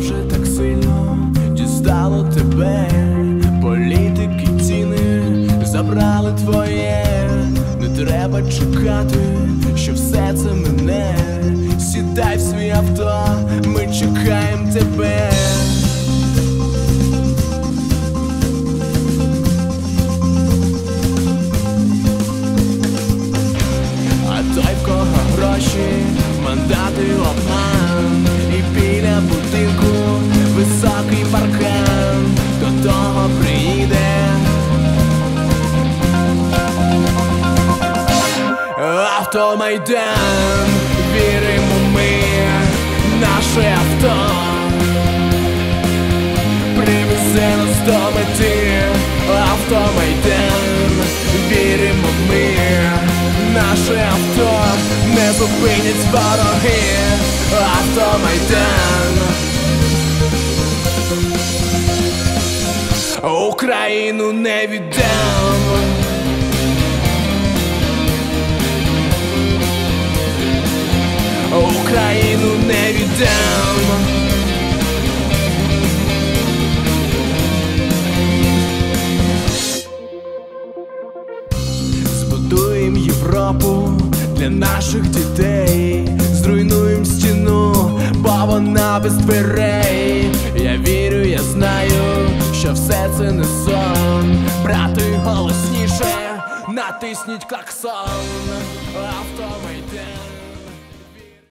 вже так сильно дістало тебе, політики ціни забрали твоє, не треба чекати, що все це мене. Сідай в свій авто, ми чекаємо тебе. Автомайдан, віримо ми, наше авто. Привезе нас до мети Автомайдан, віримо ми, наше авто. Не зупинять вороги Автомайдан Україну не віддам Україну не віддам Збудуємо Європу для наших дітей, зруйнуємо стіну, бо вона без дверей. Я вірю, я знаю, що все це не сон. Брати голосніше, натисніть клаксон.